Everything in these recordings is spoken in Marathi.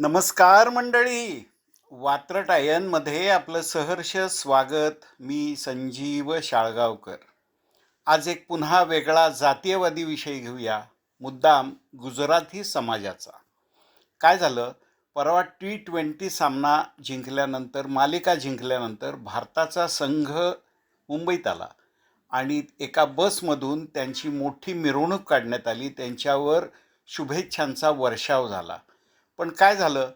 नमस्कार मंडळी. वात्रटायनमध्ये आपलं सहर्ष स्वागत. मी संजीव शाळगावकर. आज एक पुन्हा वेगळा जातीयवादी विषय घेऊया. मुद्दाम गुजराती समाजाचा. काय झालं? परवा टी ट्वेंटी सामना जिंकल्यानंतर मालिका जिंकल्यानंतर भारताचा संघ मुंबईत आला. आणि एका बसमधून त्यांची मोठी मिरवणूक काढण्यात आली. त्यांच्यावर शुभेच्छांचा वर्षाव झाला. पण काय झालं?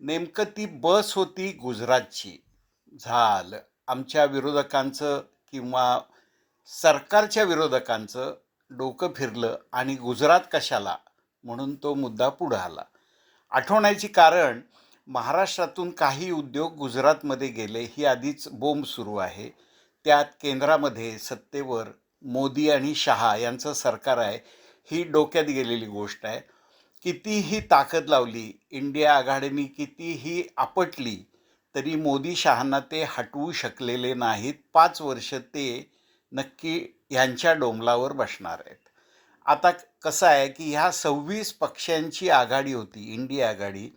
नेमकं ती बस होती गुजरातची. झालं. आमच्या विरोधकांचं किंवा सरकारच्या विरोधकांचं डोकं फिरलं आणि गुजरात कशाला? म्हणून तो मुद्दा पुढं आला. आठवण्याची कारण महाराष्ट्रातून काही उद्योग गुजरातमध्ये गेले. ही आधीच बोंब सुरू आहे. त्यात केंद्रामध्ये सत्तेवर मोदी आणि शहा यांचं सरकार आहे. ही डोक्यात गेलेली गोष्ट आहे. कितीही ताकद लावली इंडिया आघाडीने कितीही आपटली तरी मोदी शहांना ते हटवू शकलेले नाहीत. पाच वर्ष ते नक्की ह्यांच्या डोंबलावर बसणार आहेत. आता कसं आहे की ह्या सव्वीस पक्षांची आघाडी होती इंडिया आघाडी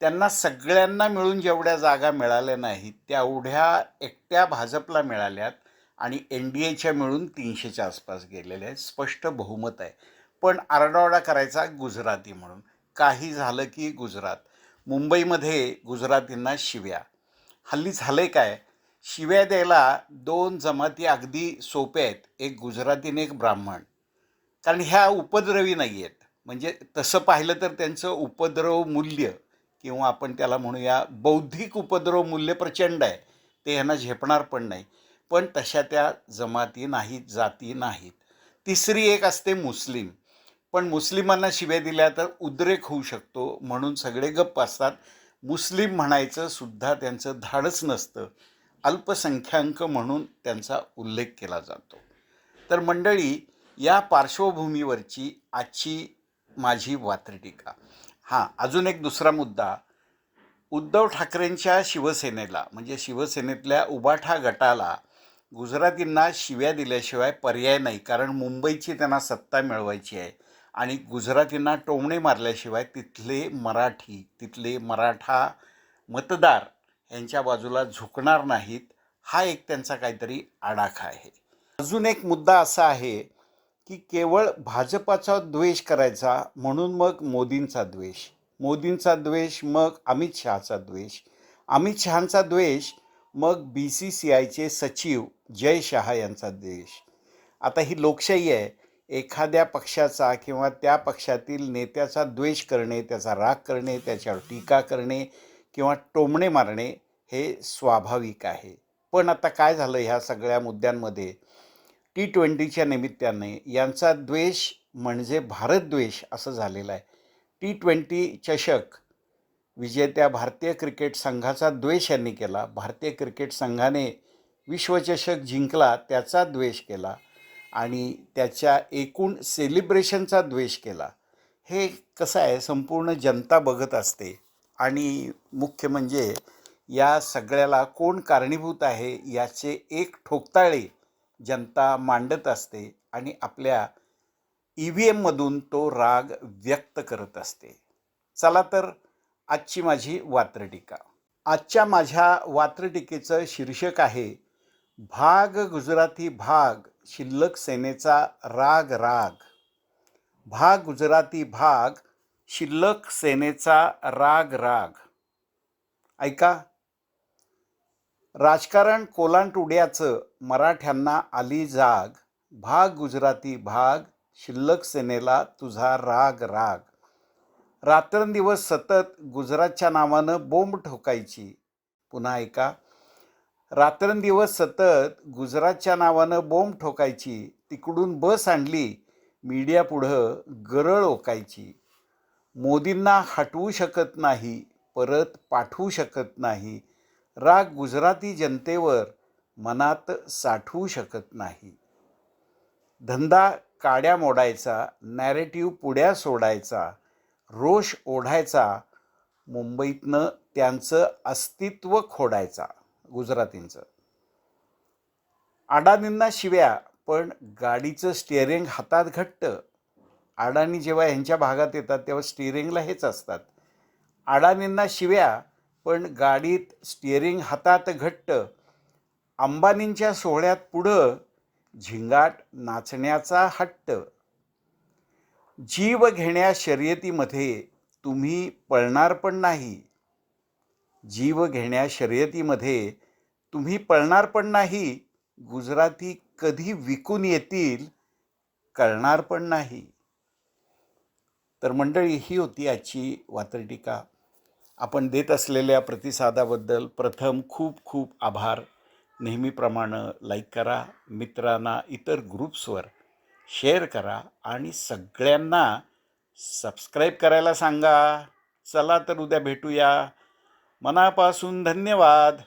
त्यांना सगळ्यांना मिळून जेवढ्या जागा मिळाल्या नाहीत तेवढ्या एकट्या भाजपला मिळाल्यात आणि एन डी एच्या मिळून तीनशेच्या आसपास गेलेल्या आहेत. स्पष्ट बहुमत आहे. पण आरडाओरडा करायचा गुजराती म्हणून. काही झालं की गुजरात. मुंबईमध्ये गुजरातींना शिव्या. हल्ली झालं आहे काय? शिव्या द्यायला दोन जमाती अगदी सोप्या आहेत. एक गुजराती आणि एक ब्राह्मण. कारण ह्या उपद्रवी नाही आहेत म्हणजे तसं पाहिलं तर त्यांचं उपद्रव मूल्य किंवा आपण त्याला म्हणूया बौद्धिक उपद्रव मूल्य प्रचंड आहे. ते ह्यांना झेपणार पण नाही. पण तशा त्या जमाती नाहीत जाती नाहीत. तिसरी एक असते मुस्लिम. पण मुस्लिमांना शिव्या दिल्या तर उद्रेक होऊ शकतो म्हणून सगळे गप्प असतात. मुस्लिम म्हणायचं सुद्धा त्यांचं धाडच नसतं. अल्पसंख्याक म्हणून त्यांचा उल्लेख केला जातो. तर मंडळी या पार्श्वभूमीवरची आजची माझी वात्रटीका. हां अजून एक दुसरा मुद्दा. उद्धव ठाकरेंच्या शिवसेनेला म्हणजे शिवसेनेतल्या उबाठा गटाला गुजरातींना शिव्या दिल्याशिवाय पर्याय नाही. कारण मुंबईची त्यांना सत्ता मिळवायची आहे. आणि गुजरातींना टोमणे मारल्याशिवाय तिथले मराठी तिथले मराठा मतदार यांच्या बाजूला झुकणार नाहीत हा एक त्यांचा काहीतरी आडाखा आहे. अजून एक मुद्दा असा आहे की केवळ भाजपाचा द्वेष करायचा म्हणून मग मोदींचा द्वेष. मोदींचा द्वेष मग अमित शहाचा द्वेष. अमित शहांचा द्वेष मग बी सी सी आयचे सचिव जय शहा यांचा द्वेष. आता ही लोकशाही आहे एखाद्या पक्षाचा किंवा त्या पक्षातील नेत्याचा द्वेष करणे त्याचा राग करणे त्याच्यावर टीका करणे किंवा टोमणे मारणे हे स्वाभाविक आहे. पण आता काय झालं ह्या सगळ्या मुद्द्यांमध्ये? टी ट्वेंटीच्या निमित्ताने यांचा द्वेष म्हणजे भारतद्वेष असं झालेलं आहे. टी ट्वेंटी चषक विजेत्या भारतीय क्रिकेट संघाचा द्वेष यांनी केला. भारतीय क्रिकेट संघाने विश्वचषक जिंकला त्याचा द्वेष केला. आणि त्याच्या एकूण सेलिब्रेशनचा द्वेष केला. हे कसं आहे संपूर्ण जनता बघत असते आणि मुख्य म्हणजे या सगळ्याला कोण कारणीभूत आहे याचे एक ठोकताळे जनता मांडत असते आणि आपल्या ई व्ही एममधून तो राग व्यक्त करत असते. चला तर आजची माझी वात्रटिका. आजच्या माझ्या वात्रटिकेचं शीर्षक आहे भाग गुजराती भाग शिल्लक सेनेचा राग राग. भाग गुजराती भाग शिल्लक सेनेचा राग राग. ऐका. राजकारण कोलांटुड्याचं मराठ्यांना आली जाग. भाग गुजराती भाग शिल्लक सेनेला तुझा राग राग. रात्रंदिवस सतत गुजरातच्या नावानं बोंब ठोकायची. पुन्हा ऐका. रात्रंदिवस सतत गुजरातच्या नावानं बोंब ठोकायची तिकडून बस आणली मीडिया पुढं गरळ ओकायची. मोदींना हटवू शकत नाही परत पाठवू शकत नाही. राग गुजराती जनतेवर मनात साठवू शकत नाही. धंदा काड्या मोडायचा नॅरेटिव्ह पुढ्या सोडायचा रोष ओढायचा मुंबईतनं त्यांचं अस्तित्व खोडायचा. गुजरातींचं. अडाणींना शिव्या पण गाडीचं स्टिअरिंग हातात घट्ट. अडाणी जेव्हा ह्यांच्या भागात येतात तेव्हा स्टिअरिंगला हेच असतात. अडाणींना शिव्या पण गाडीत स्टिअरिंग हातात घट्ट. अंबानींच्या सोहळ्यात पुढं झिंगाट नाचण्याचा हट्ट. जीव घेण्या शर्यतीमध्ये तुम्ही पळणार पण नाही. जीव घेण्या शर्यतीमध्ये तुम्ही पळणार पण नाही गुजराती कधी विकून येतील कळणार पण नाही. तर मंडळी ही होती आजची वात्रटीका आपण देत असलेल्या प्रतिसादाबद्दल प्रथम खूप खूप आभार. नेहमीप्रमाणे लाईक करा मित्रांना इतर ग्रुप्सवर शेअर करा आणि सगळ्यांना सबस्क्राईब करायला सांगा. चला तर उद्या भेटूया. मनापासून धन्यवाद.